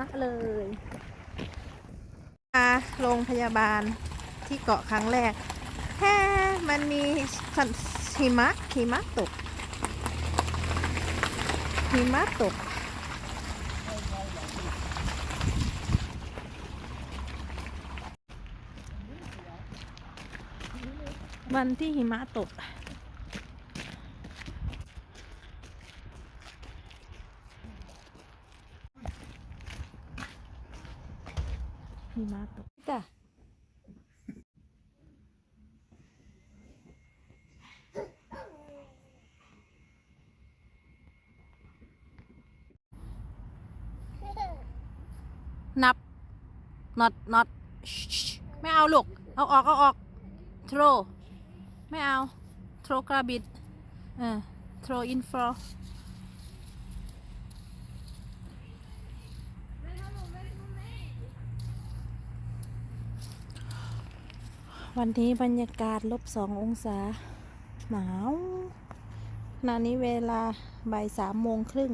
มะเลยมาโรงพยาบาลที่เกาะครั้งแรกแฮ่มันมีหิมะหิมะตกหิมะตกวันที่หิมะตก หิมะตกจ้ะนับ not not ไม่เอาลูก เอาออก เอาออก throw ไม่เอา throw กระบิด เออ throw in for วันนี้บรรยากาศลบสององศา หนาวขณนี้เวลาบ่ายสามโมงครึ่ง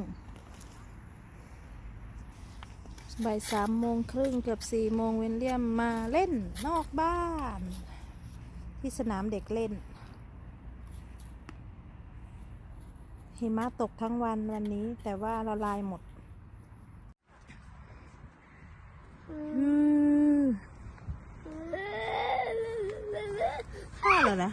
บ่ายสามโมงครึ่งเกือบสี่โมงเวนเลียมมาเล่นนอกบ้าน ที่สนามเด็กเล่น หิมะตกทั้งวันวันนี้แต่ว่าละลายหมด อืม พ่อเหรอนะ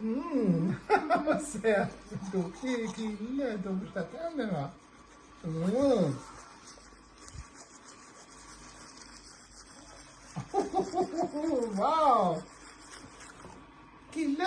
Mm, vad säger du? Duktig kille, du borsta Hum. Uau! Que legal!